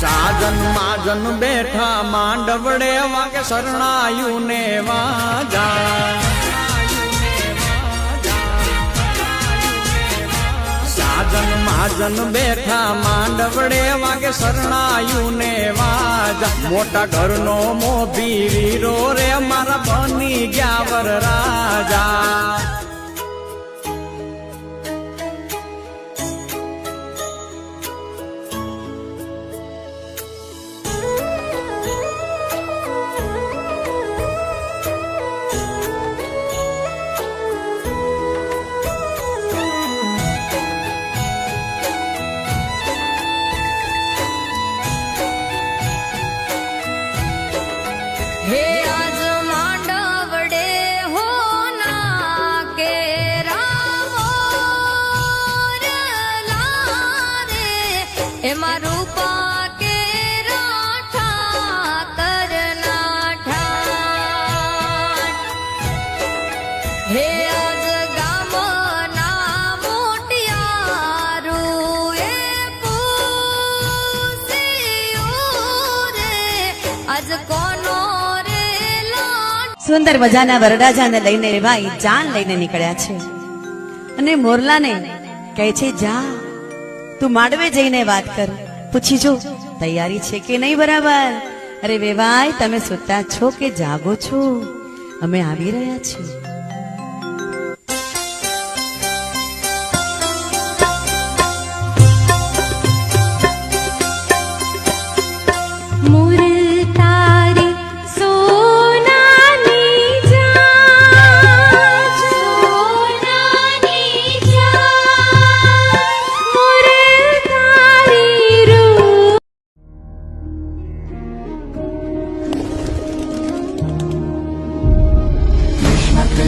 સાજન માજન બેઠા માંડવડે વાગે શરણાયું ને વાજા. સાજન માજન બેઠા માંડવડે વાગે શરણાયું ને વાજા. મોટા ઘરનો મોભી વીરો રે મારા સુંદર મજાના વરડાજાને લઈને ભાઈ જાન લઈને નીકળ્યા છે. અને મોરલાને કહે છે, જા, તું માંડવે જઈને વાત કર. પૂછી જો, તૈયારી છે કે નહીં બરાબર? અરે વેવાય, તમે સુતા છો કે જાગો છો? અમે આવી રહ્યા છીએ.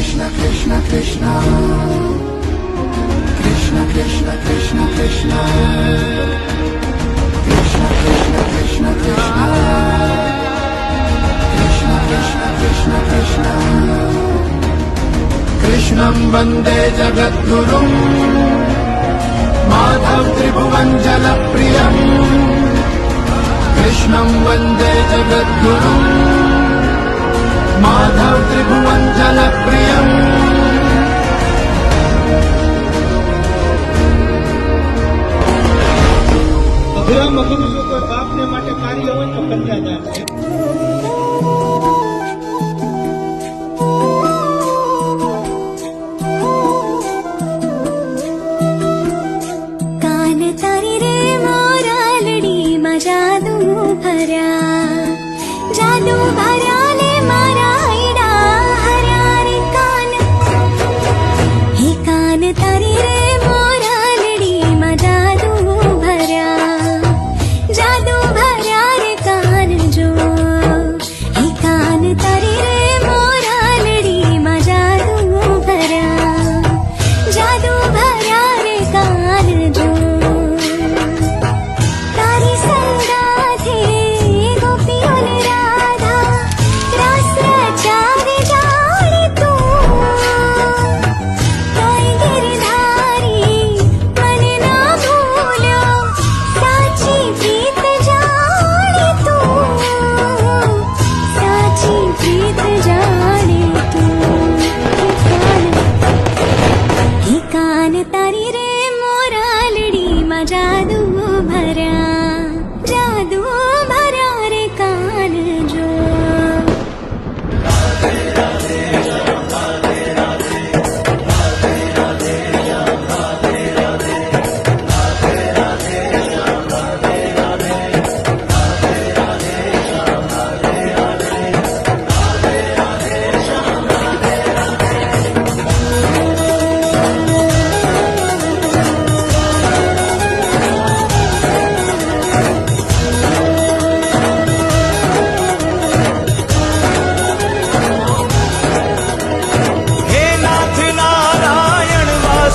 Krishna Krishna Krishna. Krishna Krishna Krishna Krishna. Krishna Krishna Krishna Krishna. Krishna Krishna Krishna Krishna. Krishna, Vande Jagadgurum Madhav Tribhuvan Jalapriyam. Krishna, Vande Jagadgurum બાપને માટે કાર્ય હોય તો કન્યાદાન છે. કાન તારી રે મોરાલડીમાં જાદુ ભર્યા. रहा